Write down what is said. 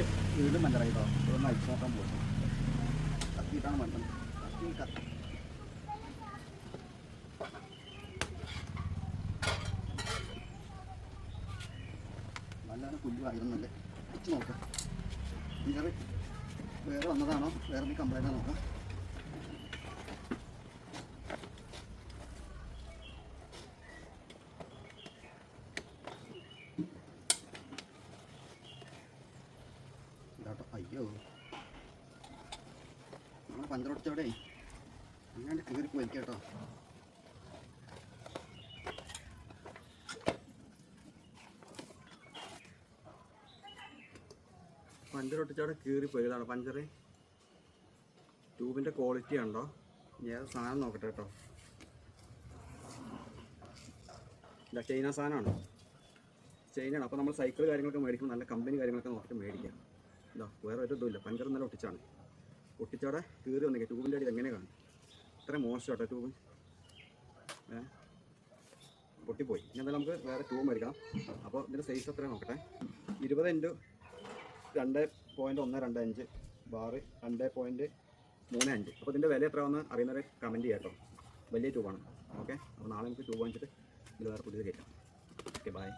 Tube വീണ്ടും പഞ്ചറായി ഒന്ന് അടിച്ചു നോക്കാൻ പോകും കത്തിയിട്ടാണ് വേണ്ടത് കത്തി കത്തി നല്ലതാണ് പുല്ല് ആയിരുന്നല്ലേ അടിച്ചു നോക്കാം. പഞ്ചറ് വേറെ വന്നതാണോ? വേറെ കംപ്ലൈന്റ് നോക്കാം. ഇതാട്ടോ അയ്യോ. നമ്മൾ പഞ്ചറൊടിച്ചവിടെ അങ്ങനെ കീറി പോയി കേട്ടോ. പഞ്ചറൊട്ടിച്ചവിടെ കീറി പോയതാണ്. ട്യൂബിന്റെ ക്വാളിറ്റി ഉണ്ടോ ഏത് സാധനം നോക്കട്ടെ കേട്ടോ. ഇല്ല ചൈന സാധനമാണ്. ചൈനയാണ് അപ്പോൾ നമ്മൾ സൈക്കിൾ കാര്യങ്ങളൊക്കെ മേടിക്കുമ്പോൾ നല്ല കമ്പനി കാര്യങ്ങളൊക്കെ നോക്കിയിട്ട് മേടിക്കാം. വേറെ ഒരു ഇതുമില്ല പഞ്ചർ ഇന്നലെ ഒട്ടിച്ചാണ്. ഒട്ടിച്ചവിടെ കീറി വന്നേക്കെ. ട്യൂബിന്റെ അടിയിൽ എങ്ങനെ കാണും? ഇത്ര മോശം കേട്ടോ ട്യൂബ്. ഏ? പൊട്ടിപ്പോയി. ഇനി എന്തായാലും നമുക്ക് വേറെ ട്യൂബ് മേടിക്കാം അപ്പോൾ ഇതിന്റെ സൈസ് എത്ര നോക്കട്ടെ? ഇരുപത് ഇന്റു രണ്ട് പോയിന്റ് ഒന്ന് രണ്ട് അഞ്ച്. ബാറ് രണ്ട് പോയിന്റ് മൂന്ന് അഞ്ച്. അപ്പോൾ ഇതിന്റെ വില എത്ര വന്ന് അറിയുന്നവരെ കമന്റ് ചെയ്യാം കേട്ടോ. വലിയ ട്യൂബാണ്. ഓക്കെ? അപ്പോൾ നാളെ നമുക്ക് ട്യൂബ് വാങ്ങിച്ചിട്ട് ഇതിൽ വേറെ പുതിയത് കയറ്റാം. Okay bye